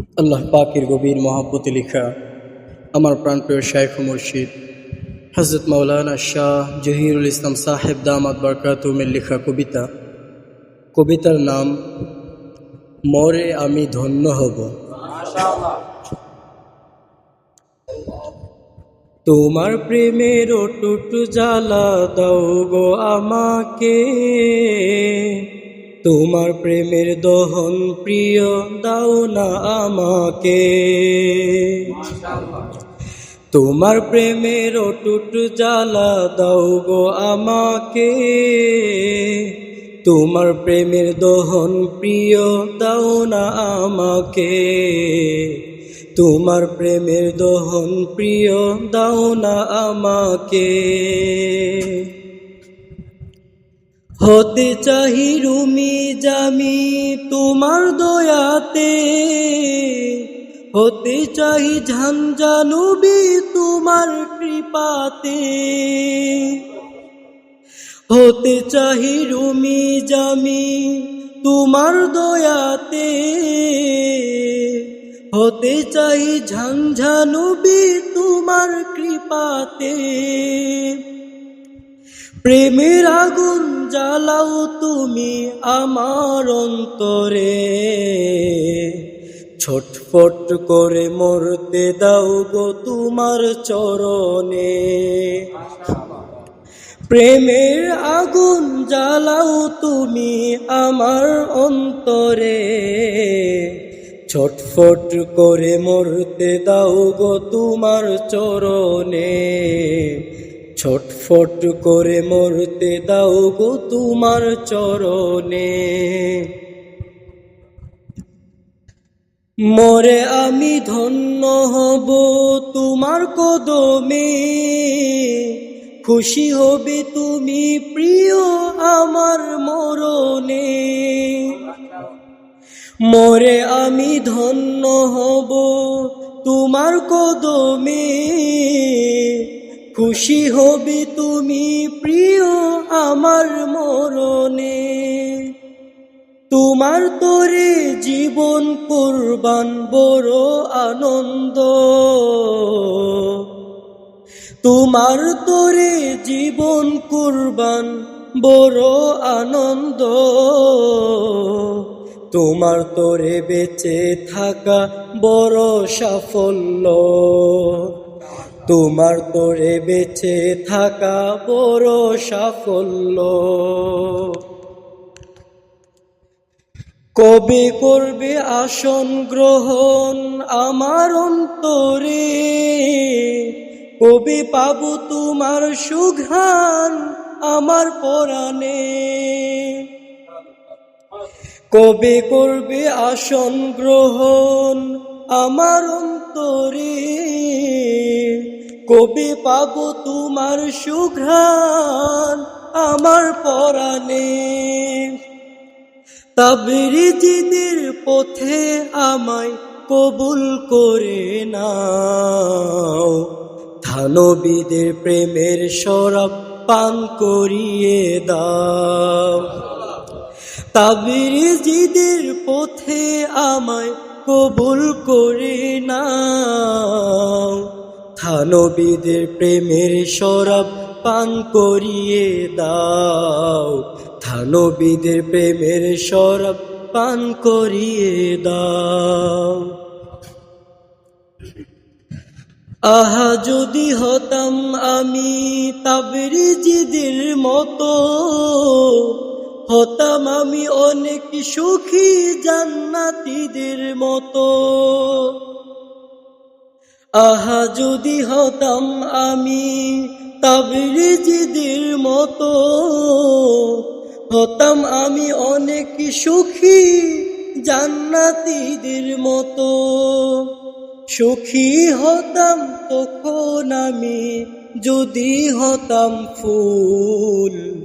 আল্লাহ পাকের গভীর মহাব্বতে লেখা আমার প্রাণপ্রিয় শাইখ মুর্শিদ হজরত মৌলানা শাহ জহিরুল ইসলাম সাহেব দামাত বরকাতুমের লেখা কবিতা। কবিতার নাম, মরে আমি ধন্য হব। তোমার প্রেমের টুট জ্বালা দাও গো আমাকে। তোমার প্রেমের দহন প্রিয়, দাও না আমাকে। তোমার প্রেমের টুট জ্বালা দাও গো আমাকে। তোমার প্রেমের দহন প্রিয়, দাও না আমাকে। তোমার প্রেমের দহন প্রিয়, দাও না আমাকে। হতে চাহি রুমি জামি তোমার দয়াতে। হতে চাহি ঝঞ্ঝানুবি তোমার কৃপাতে। হতে চাহি রুমি জামি তোমার দয়াতে। হতে চাই ঝঞ্ঝানুবি তোমার কৃপাতে। প্রেমের আগুন জ্বালাও তুমি আমার অন্তরে। ছটফট করে মরতে দাও গো তোমার চরণে। প্রেমের আগুন জ্বালাও তুমি আমার অন্তরে। ছটফট করে মরতে দাও গো তোমার চরণে। ছটফট করে মরতে দাও গো তোমার চরণে। মরে আমি ধন্য হব তোমার কদমে। খুশি হবে তুমি প্রিয় আমার মরণে। মরে আমি ধন্য হব তোমার কদমে। খুশি হবে তুমি প্রিয় আমার মরণে। তোমার তোরে জীবন কুরবান বড় আনন্দ। তোমার তোরে জীবন কুরবান বড় আনন্দ। তোমার তোরে বেঁচে থাকা বড় সাফল্য। তোমার তোরে বেঁচে থাকা বড় সাফল্য। কবে করবে আসন গ্রহণ আমার অন্তরে? কবে পাবো তোমার সুঘ্রাণ আমার পরাণে? কবে করবে আসন গ্রহণ আমার অন্তরে? কবে পাবো তোমার সুঘ্রাণ আমার পরাণে? তাবরিজিদের পথে আমায় কবুল করে নাও। ধানবীদের প্রেমের সরব পান করিয়ে দাও। তাবরিজিদের পথে আমায় কবুল করে নাও। থানবীদের প্রেমের সরব পান করিয়ে দাও। থানবীদের প্রেমের সরব পান করিয়ে দাও। আহা, যদি হতাম আমি তাবরিজিদের মতো, হতাম আমি অনেক সুখী জান্নাতীদের মতো। আহা যদি হতাম আমি তাবরিজিদের মতো, হতাম আমি অনেক সুখী জান্নাতীদের মতো। সুখী হতাম তখন আমি যদি হতাম ফুল।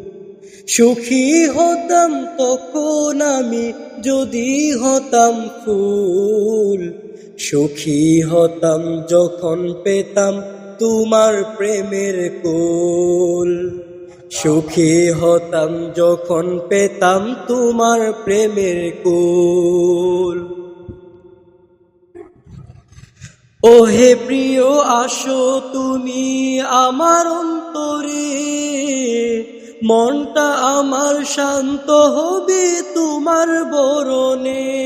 সুখী হতাম তখন আমি যদি হতাম ফুল। সুখী হতাম যখন পেতাম তোমার প্রেমের কোল সুখী হতাম যখন পেতাম তোমার প্রেমের কুল ও হে প্রিয়, আসো তুমি আমার অন্তরে। মনটা আমার শান্ত হবে তোমার বরণে।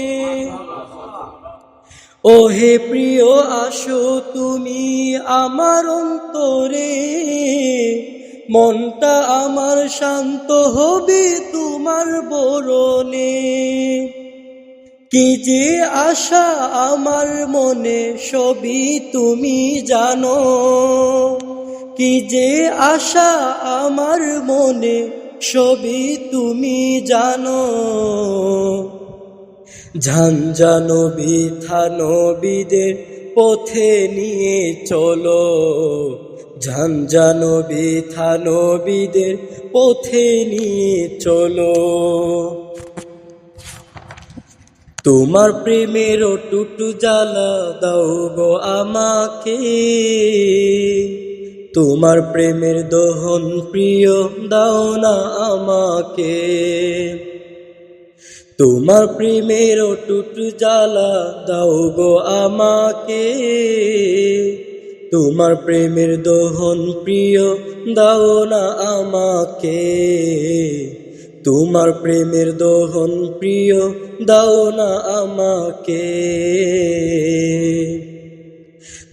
ও হে প্রিয়, আসো তুমি আমার অন্তরে। মনটা আমার শান্ত হবে তোমার বরণে। কি যে আশা আমার মনে, সবই তুমি জানো। কি যে আশা আমার মনে, সবই তুমি জানো। ঝঞ্ঝানো বিথানো বিদের পথে নিয়ে চলো। ঝঞ্ঝানো বিথানো পথে নিয়ে চলো। তোমার প্রেমের টুটু জ্বালা দাও গো আমাকে। তোমার প্রেমের দহন প্রিয় দাও না আমাকে। তোমার প্রেমের টুটু জ্বালা দাও গো আমাকে। তোমার প্রেমের দহন প্রিয়, দাও না আমাকে। তোমার প্রেমের দহন প্রিয়, দাও না আমাকে।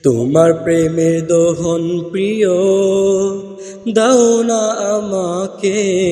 তোমার প্রেমের দহন প্রিয়, দাও না আমাকে।